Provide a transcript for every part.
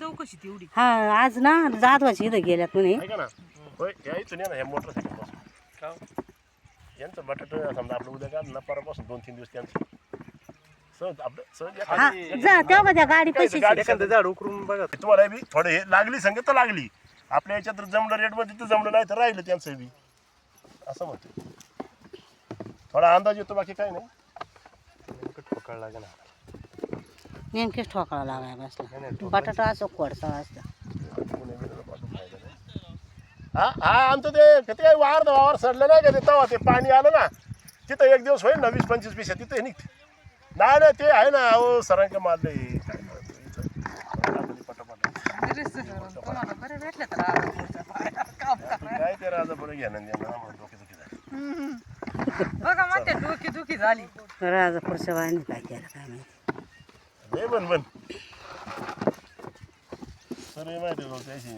चौकशी तेवढी हा आज ना जाधवाची इथं गेल्यात म्हणे. ऐका ना. होय या इथून या ना ह्या मोटरसायकलपासून. का? यांचं बटाट समजा आपलं उद्या का ना परवापासून दोन तीन दिवस त्यांचं. सहज आपलं सहज एखादं- हा जा तेव्हा त्या गाडी पैसे गाडी एखादं झाड उकरून बघा. तुम्हाला बी थोडं हे लागली संगत तर लागली. आपल्या याच्यात तर जमलं रेटमध्ये तर जमलं नाही तर राहिलं त्यांचं बी. असं म्हणते थोडा अंदाज येतो बाकी काय नाही. ठोकाळ लागेल. नेमकेच ठोकाळा लागाय बसला. बटाटा असं नाही. हा हा आमचं ते किती काय वावर वावर सडलं नाही का ते तेव्हा ते पाणी आलं ना तिथं एक दिवस होईल ना वीस पंचवीस पैसे तिथे निघते. नाही नाही ते आहे ना अहो सरांच्या मारले काय ते राजा बरं घ्या ना डोकेदुखी झाली बघा म्हणते डोकी दुखी झाली. राजा पुढच्या बायाने काय केलं? बन बन. सर हे माहिती आहे त्याशी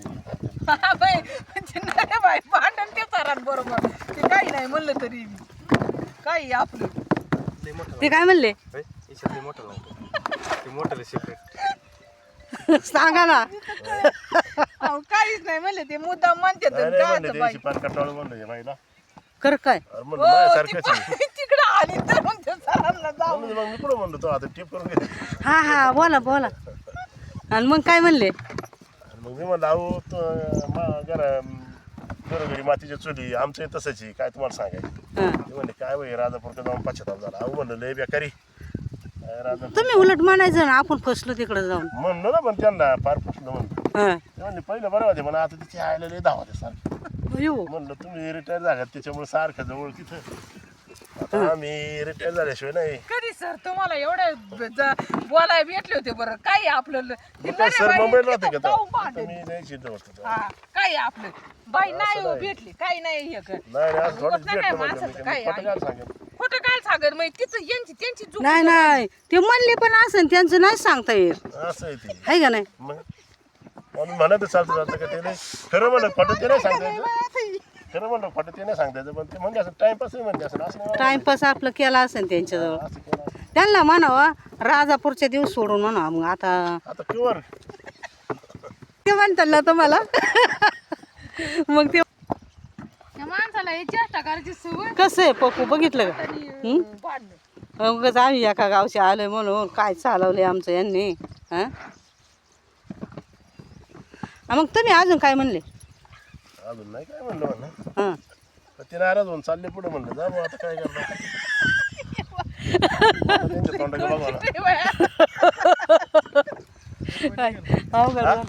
हा बाई म्हणजे नाही बाई भांडण ते बरोबर. ते काही नाही म्हणलं तरी काही आपलं. लय मोठं ते काय म्हणले? होय याच्यात लय मोठं लागतं ते मोठं सेपरेट सांगा ना. अहो, काहीच नाही म्हणले ते मुद्दाम म्हणते नाही म्हणले काय बाई. त्याशी पान कटाळू म्हणलं हे बाईला. कर काय? अरे म्हणलं माझ्यासारखंच आहे. तिकडे आली तर सरांना जाऊ. मग मी म्हणलो तो आता टिप करून घेते. हा हा बोला बोला. आणि मग काय म्हणले? आणि मग मी म्हणलं अहो तो मा जरा घरोघरी मातीच्या चुली आमचं तसंच आहे काय तुम्हाला सांगायचं? हा. ते म्हणले काय वय राजापूरकडे जाऊन पश्चाताप झाला. अहो म्हणलं लय बेकारी. काय राजा तुम्ही उलट म्हणायचं ना आपण फसलो तिकडे जाऊन. म्हणलं ना पण त्यांना फार पुसलं म्हणलं. हा. ते म्हणले पहिलं बरं होते पण आता तिथे आयला लय धावा ते सारखं. अयो. म्हणलं तुम्ही रिटायर झालात त्याच्यामुळे सारखं जवळ तिथं. आता आम्ही रिटायर झाल्याशिवाय नाही. कधी सर तुम्हाला एवढे बोलाय भेटले होते बरं? काय आपलं ल- ते मग काय सर का? भांडण. नाही. हा काय आपलं. बाई नाही हो. भेटली काही नाही हे कर. नाही नाही, आज थोडंच नाही, भेटलं नाही, म्हणलं माणसाचं मी. काय खोटं काय आहे? सांगेल? खोटं काय सांगत मग तिथं यांची त्यांची चूक नाही नाही. ते म्हणले पण असं त्यांचं नाही सांगता येत. असं आहे ते. आहे का नाही? मग? म्हणत चालतं का ते नाही? खरं म्हणलं खोटं ते नाही सांगता खरं म्हणलं खोटं ते नाही पण ते म्हणजे असं म्हणते असं असं नाही टाइमपास आपलं केला असेल त्यांच्याजवळ. असं केलं असं. त्यांना म्हणावं राजापूरचे दिवस सोडून म्हणा मग आता आता प्युअर ते म्हणतात ना तुम्हाला. मग ते या माणसाला हे चेष्टा करायची सवय कसं आहे पप्पू बघितलं का? आणि उगाच आम्ही एका गावचे आलोय म्हणून काय चालवले आमचं यांनी हा? हा, मग तुम्ही अजून काय म्हणले? अजून नाही काय म्हणलं म्हणलं हां. ते नाराज होऊन चालले पुढे म्हणलं जा भाऊ आता काय करणार? आता त्यांच्या तोंडाकडे बघा ना. काय अवघड हा? झालं.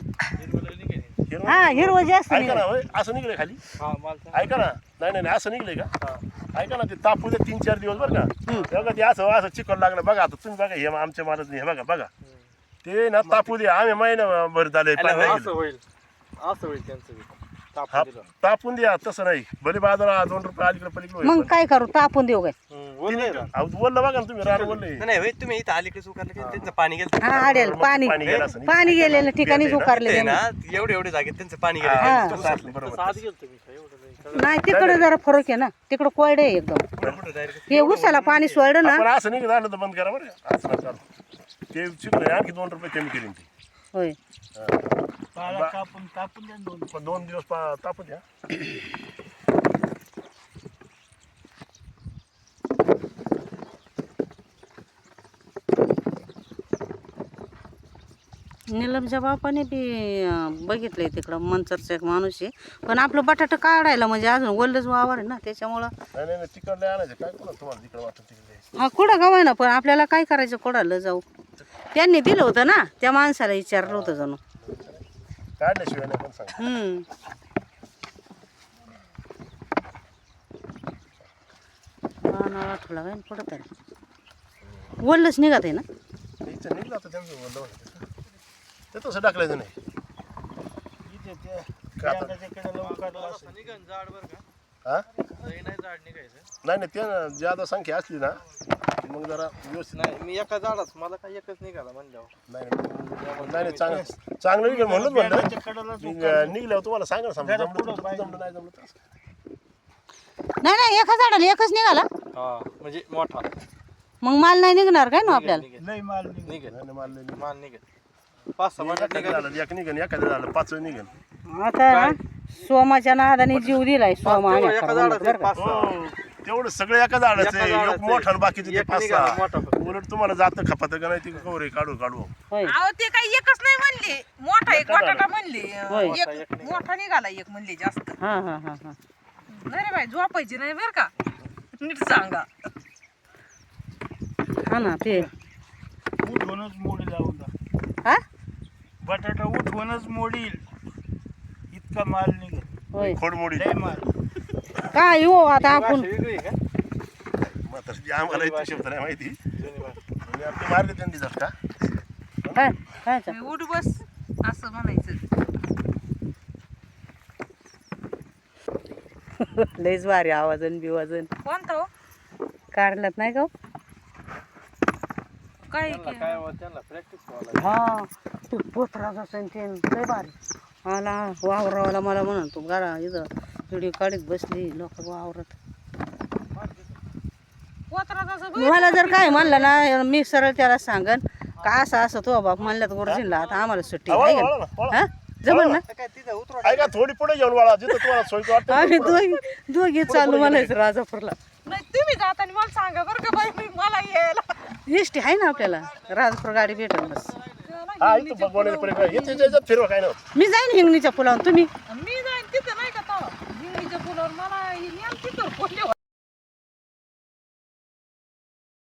हिरवं- हा हिरवं जास्त ऐका ना होय, असं निघले खाली. हा मला ऐका ना. नाही नाही नाही, असं निघले का? ऐका ना ते तापू दे तीन चार दिवस बरं का. बघा ते असं असं चिकन लागलं. बघा आता तुम्ही बघा हे आमच्या मालच हे बघा बघा. ते ना तापू दे आम्ही महिना भर झाले असं होईल. असं होईल त्यांचं बी. तापून दिलं. तापून द्या तसं नाही. भले बाजारात दोन रुपये अलीकडे पलीकडे मग. काय करू? तापून देऊ काय? हम्म, ओलं आहे ना. अहो, बोललं बघा ना तुम्ही रान बोलले नाही, नाही होय, तुम्ही इथं अलीकडे उकारलं की त्यांचं पाणी गेलं. हा आडेल पाणी. पाणी गेलं असं नाही. पाणी गेलेल्या ठिकाणी उकारले ते ना एवढे एवढे जागेत त्यांचं पाणी हा, गेलं नाही. तिकडे जरा फरक आहे ना. तिकडं कोरडे आहे एकदम. हे उसाला पाणी सोडलं ना. असं नाही झालं तर बंद करा बरं. असं नका. ते आणखी दोन रुपये कमी केली ते होय. पण दोन दिवस पा- तापू द्या. निलमच्या बापाने बी बघितलंय तिकडं मंचरचा एक माणूस आहे. पण आपलं बटाटा काढायला म्हणजे अजून वल्लच वावर आहे ना त्याच्यामुळं नाही नाही नाही, तिकडले आणायचं. काय कोणा तुम्हाला तिकडे वाटत तिकडे. हा कुठं गाव ना पण आपल्याला काय करायचं? कोणाला जाऊ. त्यांनी दिलं होतं ना त्या माणसाला विचारलं होतं जणू. काढल्याशिवाय नाही पण सांग. हम्म. पानाला आठवला काय पुढं तरी वल्लच निघत आहे ना? इथं निघलं आता त्यांचं बोललं होतं. ते तसं टाकलायचं नाही. का आता- हा? नाही नाही ते ज्यादा संख्या असली ना मग जरा व्यवस्थित नाही मी एका झाडाच मला काय एकच निघाला म्हणल्यावर. नाही नाही चांगलं चांगलं निघेल म्हणून म्हणलं. निघ- निघल्यावर तुम्हाला सांगा समजा जमलं तर जमलं नाही जमलं तर असं. नाही नाही एका झाडाला एकच निघाला. हा म्हणजे मोठा. मग माल नाही निघणार काय ना आपल्याला? निघेल. निघेल. नाही, नाही, माल नाही. माल निघेल. पाच सहा बटाटे एखादं झालं एक निघन एखादं झालं पाच निघन आता सोमाच्या नादाने जीव दिलाय सोमा एका झाडाचे पाच सहा. हो. तेवढं सगळं एका झाडाचं एका आहे. झाडाचं एक मोठं आणि बाकीचे ते एक पाच निघाला सहा. मोठा फक्त. उलट तुम्हाला जातं खपात का नाही ते कवर काढू काढू होय. अहो ते काही एकच नाही म्हणले. मोठा एक मोठा बटाटा म्हणले. होय. एक मोठा निघाला एक म्हणले जास्त. हा हा हा हा. नाही रे बाई झोपायची नाही बरं का? नीट सांगा. हा ना ते. उठवूनच मोडी लावून जा. हा? बटाटा उठवूनच मोडील. इतका माल निघेल. होय. खोडमोडी लय माल. काय हो आता आपण? वेगळी आहे का? मात्र जे आम्हाला इथे शब्द नाही माहिती. भाषा. म्हणजे आपली मारले त्यांनी जात का. काय? काय चा- उठ बस असं म्हणायचं. लयच भारी आवाजन बिवाजन. कोणता हो? काढलात नाही का हो? काय त्यांना काय वा- त्यांना? प्रॅक्टिस व्हावं हा तू पोतराच असेल ते लय भारी. मला वावरावाला मला म्हणून तू गाडा इथं. व्हिडिओ काढत बसली लोक वावरत मला जर काय म्हणलं ना मी सरळ त्याला सांगन का असं असं तो बाप म्हणलं तर गुरुजींना आता आम्हाला सुट्टी आहे का. हा? जमन ना? ऐका थोडी पुढे घेऊन वळा जिथं तुम्हाला सोयीचं वाटतं आम्ही दोघी दोघी चालू म्हणायचं राजापूरला. नाही तुम्ही जाताना मला सांगा बरं का बाई मी मला यायला. एसटी आहे ना आपल्याला? राजापूर गाडी भेटेल बस. हा इथं फिरवा काय मी जाईन हिंगणीच्या पुलावून तुम्ही? मी जाईन तिथं नाही का